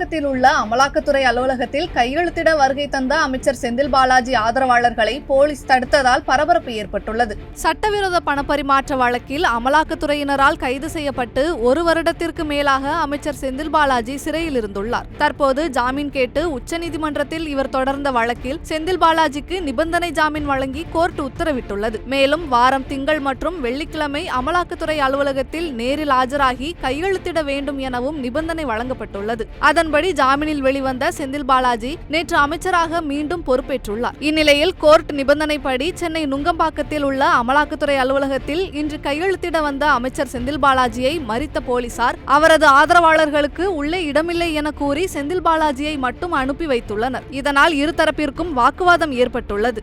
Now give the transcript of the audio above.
செங்கல்பட்டில் உள்ள அமலாக்கத்துறை அலுவலகத்தில் கையெழுத்திட வருகை தந்த அமைச்சர் செந்தில் பாலாஜி ஆதரவாளர்களை போலீஸ் தடுத்ததால் பரபரப்பு ஏற்பட்டுள்ளது. சட்டவிரோத பணப்பரிமாற்ற வழக்கில் அமலாக்கத்துறையினரால் கைது செய்யப்பட்டு ஒரு வருடத்திற்கு மேலாக அமைச்சர் செந்தில் பாலாஜி சிறையில் இருந்துள்ளார். தற்போது ஜாமீன் கேட்டு உச்சநீதிமன்றத்தில் இவர் தொடர்ந்த வழக்கில் செந்தில் பாலாஜிக்கு நிபந்தனை ஜாமீன் வழங்கி கோர்ட் உத்தரவிட்டுள்ளது. மேலும் வாரம் திங்கள் மற்றும் வெள்ளிக்கிழமை அமலாக்கத்துறை அலுவலகத்தில் நேரில் ஆஜராகி கையெழுத்திட வேண்டும் எனவும் நிபந்தனை வழங்கப்பட்டுள்ளது. அதன் அதன்படி ஜாமீனில் வெளிவந்த செந்தில் பாலாஜி நேற்று அமைச்சராக மீண்டும் பொறுப்பேற்றுள்ளார். இந்நிலையில் கோர்ட் நிபந்தனைப்படி சென்னை நுங்கம்பாக்கத்தில் உள்ள அமலாக்கத்துறை அலுவலகத்தில் இன்று கையெழுத்திட வந்த அமைச்சர் செந்தில் பாலாஜியை மறித்த போலீசார் அவரது ஆதரவாளர்களுக்கு உள்ளே இடமில்லை என கூறி செந்தில் பாலாஜியை மட்டும் அனுப்பி வைத்துள்ளனர். இதனால் இருதரப்பிற்கும் வாக்குவாதம் ஏற்பட்டுள்ளது.